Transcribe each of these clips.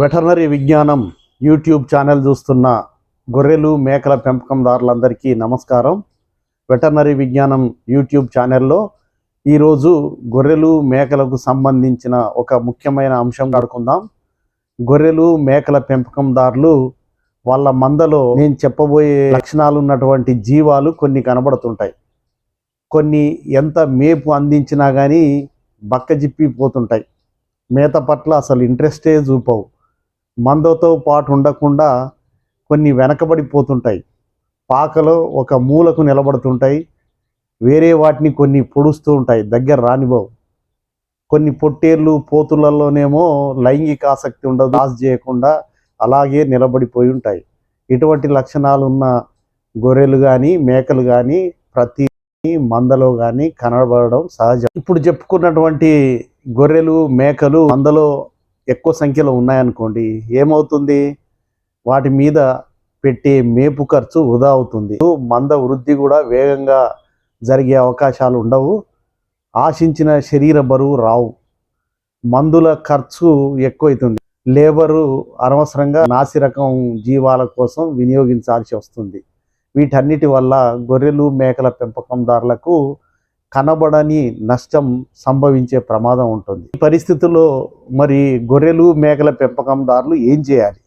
Veterinary విజ్ఞానం YouTube channel చూస్తున్న గొర్రెలు మేకల పెంపకందారులందరికీ నమస్కారం. వెటర్నరీ విజ్ఞానం యూట్యూబ్ ఛానల్లో ఈరోజు గొర్రెలు మేకలకు సంబంధించిన ఒక ముఖ్యమైన అంశం ఆడుకుందాం గొర్రెలు మేకల పెంపకందారులు వాళ్ళ మందలో నేను చెప్పబోయే లక్షణాలు ఉన్నటువంటి జీవాలు కొన్ని కనబడుతుంటాయి. కొన్ని ఎంత మేపు అందించినా కానీ బక్కజిప్పి పోతుంటాయి. మేత పట్ల అసలు ఇంట్రెస్టే చూపవు. మందతో పాటు ఉండకుండా కొన్ని వెనకబడిపోతుంటాయి పాకలో ఒక మూలకు నిలబడుతుంటాయి. వేరే వాటిని కొన్ని పొడుస్తూ ఉంటాయి. దగ్గర రానివ్వవు. కొన్ని పొట్టేళ్ళు పోతులలోనేమో లైంగిక ఆసక్తి ఉండదు. దాస్ చేయకుండా అలాగే నిలబడిపోయి ఉంటాయి. ఇటువంటి లక్షణాలు ఉన్న గొర్రెలు కానీ మేకలు కానీ ప్రతి మందలో కానీ కనబడడం సహజం. ఇప్పుడు చెప్పుకున్నటువంటి గొర్రెలు మేకలు మందలో ఎక్కువ సంఖ్యలో ఉన్నాయనుకోండి ఏమవుతుంది? వాటి మీద పెట్టే మేపు ఖర్చు వృధా అవుతుంది. మంద వృద్ధి కూడా వేగంగా జరిగే అవకాశాలు ఉండవు. ఆశించిన శరీర బరువు రావు. మందుల ఖర్చు ఎక్కువైతుంది. లేబరు అనవసరంగా నాసిరకం జీవాల కోసం వినియోగించాల్సి వస్తుంది. వీటన్నిటి వల్ల గొర్రెలు మేకల పెంపకందారులకు కనబడని నష్టం సంభవించే ప్రమాదం ఉంటుంది. ఈ పరిస్థితుల్లో మరి గొర్రెలు మేకల పెంపకందారులు ఏం చేయాలి?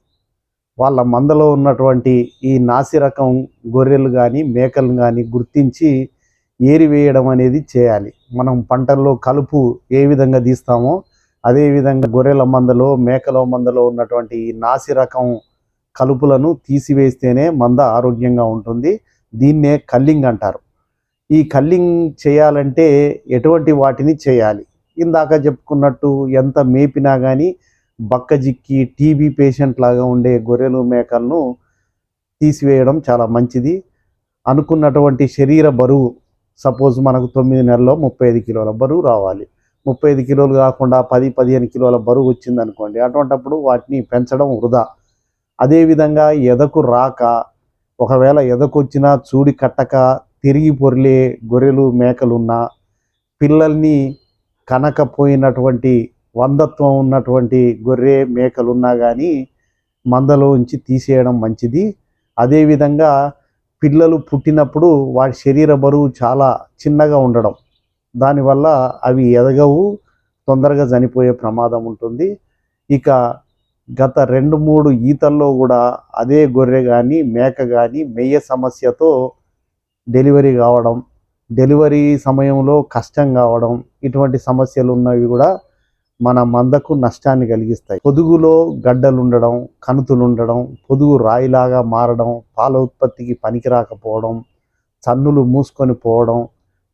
వాళ్ళ మందలో ఉన్నటువంటి ఈ నాసిరకం గొర్రెలు కానీ మేకలు కానీ గుర్తించి ఏరివేయడం అనేది చేయాలి. మనం పంటల్లో కలుపు ఏ విధంగా తీస్తామో అదేవిధంగా గొర్రెల మందలో మేకల మందలో ఉన్నటువంటి ఈ నాసిరకం కలుపులను తీసివేస్తేనే మంద ఆరోగ్యంగా ఉంటుంది. దీన్నే కల్లింగ్ అంటారు. ఈ కల్లింగ్ చేయాలంటే ఎటువంటి వాటిని చేయాలి? ఇందాక చెప్పుకున్నట్టు ఎంత మేపినా కానీ బక్కజిక్కి టీబీ పేషెంట్ లాగా ఉండే గొర్రెలు మేకలను తీసివేయడం చాలా మంచిది. అనుకున్నటువంటి శరీర బరువు సపోజ్ మనకు తొమ్మిది నెలల్లో ముప్పై ఐదు కిలోల బరువు రావాలి. ముప్పై ఐదు కిలోలు కాకుండా పది పదిహేను కిలోల బరువు వచ్చింది అనుకోండి అటువంటప్పుడు వాటిని పెంచడం వృధా. అదేవిధంగా ఎదకు రాక ఒకవేళ ఎదకొచ్చినా చూడి కట్టక తిరిగి పొరిలే గొర్రెలు మేకలున్నా పిల్లల్ని కనకపోయినటువంటి వందత్వం ఉన్నటువంటి గొర్రె మేకలున్నా కానీ మందలో ఉంచి తీసేయడం మంచిది. అదేవిధంగా పిల్లలు పుట్టినప్పుడు వాటి శరీర బరువు చాలా చిన్నగా ఉండడం. దానివల్ల అవి ఎదగవు తొందరగా చనిపోయే ప్రమాదం ఉంటుంది. ఇక గత రెండు మూడు ఈతల్లో కూడా అదే గొర్రె కానీ మేక కానీ మెయ్య సమస్యతో డెలివరీ కావడం డెలివరీ సమయంలో కష్టం కావడం ఇటువంటి సమస్యలు ఉన్నవి కూడా మన మందకు నష్టాన్ని కలిగిస్తాయి. పొదుగులో గడ్డలు ఉండడం కణుతులు ఉండడం పొదుగు రాయిలాగా మారడం పాల ఉత్పత్తికి పనికి రాకపోవడం చన్నులు మూసుకొని పోవడం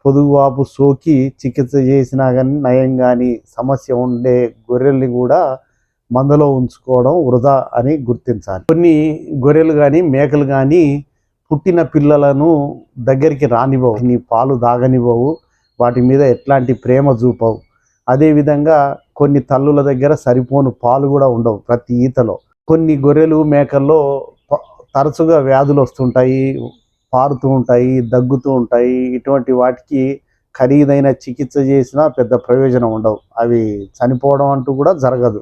పొదుగువాపు సోకి చికిత్స చేసినా కానీ నయం కానీ సమస్య ఉండే గొర్రెల్ని కూడా మందలో ఉంచుకోవడం వృధా అని గుర్తించాలి. కొన్ని గొర్రెలు కానీ మేకలు కానీ పుట్టిన పిల్లలను దగ్గరికి రానివ్వవు. నీ పాలు దాగనివ్వవు వాటి మీద ఎట్లాంటి ప్రేమ చూపవు. అదేవిధంగా కొన్ని తల్లుల దగ్గర సరిపోను పాలు కూడా ఉండవు ప్రతి ఈతలో. కొన్ని గొర్రెలు మేకల్లో తరచుగా వ్యాధులు వస్తుంటాయి పారుతూ ఉంటాయి దగ్గుతూ ఉంటాయి. ఇటువంటి వాటికి ఖరీదైన చికిత్స చేసినా పెద్ద ప్రయోజనం ఉండవు. అవి చనిపోవడం అంటూ కూడా జరగదు.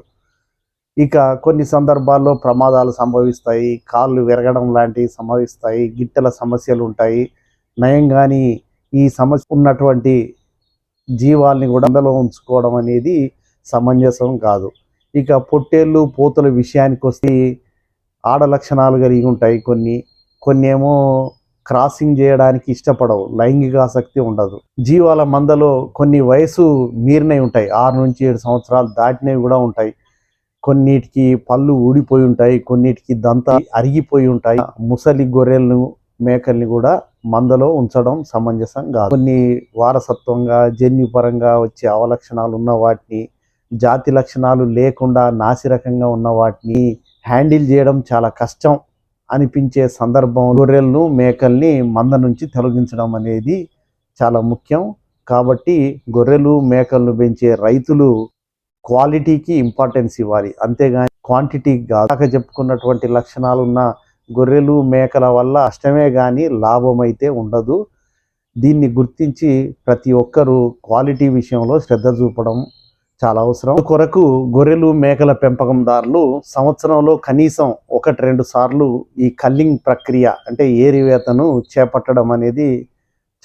ఇక కొన్ని సందర్భాల్లో ప్రమాదాలు సంభవిస్తాయి కాళ్ళు విరగడం లాంటివి సంభవిస్తాయి గిట్టెల సమస్యలు ఉంటాయి. నయం కానీ ఈ సమస్య ఉన్నటువంటి జీవాల్ని కూడా అందులో ఉంచుకోవడం అనేది సమంజసం కాదు. ఇక పొట్టేళ్ళు పోతుల విషయానికి వస్తే ఆడ లక్షణాలు కలిగి ఉంటాయి కొన్ని. కొన్ని ఏమో క్రాసింగ్ చేయడానికి ఇష్టపడవు లైంగిక ఆసక్తి ఉండదు. జీవాల మందలో కొన్ని వయసు మీరినవి ఉంటాయి ఆరు నుంచి ఏడు సంవత్సరాలు దాటినవి కూడా ఉంటాయి. కొన్నిటికి పళ్ళు ఊడిపోయి ఉంటాయి కొన్నిటికి దంత అరిగిపోయి ఉంటాయి. ముసలి గొర్రెలను మేకల్ని కూడా మందలో ఉంచడం సమంజసం కాదు. కొన్ని వారసత్వంగా జన్యుపరంగా వచ్చే అవలక్షణాలు ఉన్న వాటిని జాతి లక్షణాలు లేకుండా నాసిరకంగా ఉన్న వాటిని హ్యాండిల్ చేయడం చాలా కష్టం అనిపించే సందర్భం. గొర్రెలను మేకల్ని మంద నుంచి తొలగించడం అనేది చాలా ముఖ్యం. కాబట్టి గొర్రెలు మేకలను పెంచే రైతులు క్వాలిటీకి ఇంపార్టెన్స్ ఇవ్వాలి. అంతేగాని క్వాంటిటీకి కాదు. దాకా చెప్పుకున్నటువంటి లక్షణాలు ఉన్న గొర్రెలు మేకల వల్ల అష్టమే కానీ లాభం అయితే ఉండదు. దీన్ని గుర్తించి ప్రతి ఒక్కరూ క్వాలిటీ విషయంలో శ్రద్ధ చూపడం చాలా అవసరం. కొరకు గొర్రెలు మేకల పెంపకందారులు సంవత్సరంలో కనీసం ఒకటి రెండు సార్లు ఈ కల్లింగ్ ప్రక్రియ అంటే ఏరివేతను చేపట్టడం అనేది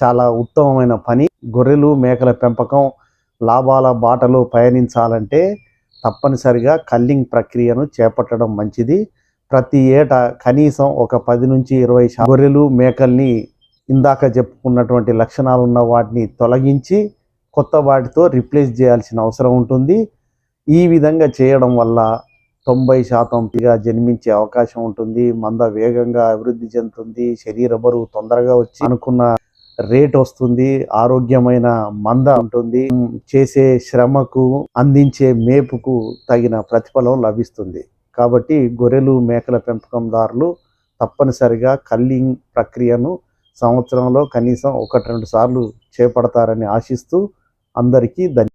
చాలా ఉత్తమమైన పని. గొర్రెలు మేకల పెంపకం లాభాల బాటలో పయనించాలంటే తప్పనిసరిగా కల్లింగ్ ప్రక్రియను చేపట్టడం మంచిది. ప్రతి ఏటా కనీసం ఒక పది నుంచి ఇరవై గొర్రెలు మేకల్ని ఇందాక చెప్పుకున్నటువంటి లక్షణాలు ఉన్న వాటిని తొలగించి కొత్త వాటితో రిప్లేస్ చేయాల్సిన అవసరం ఉంటుంది. ఈ విధంగా చేయడం వల్ల తొంభై శాతంగా జన్మించే అవకాశం ఉంటుంది. మంద వేగంగా అభివృద్ధి చెందుతుంది. శరీర బరువు తొందరగా వచ్చి అనుకున్న రేట్ వస్తుంది ఆరోగ్యమైన మంద ఉంటుంది చేసే శ్రమకు అందించే మేపుకు తగిన ప్రతిఫలం లభిస్తుంది. కాబట్టి గొర్రెలు మేకల పెంపకందారులు తప్పనిసరిగా కల్లింగ్ ప్రక్రియను సంవత్సరంలో కనీసం ఒకటి రెండు సార్లు చేపడతారని ఆశిస్తూ అందరికీ ధన్య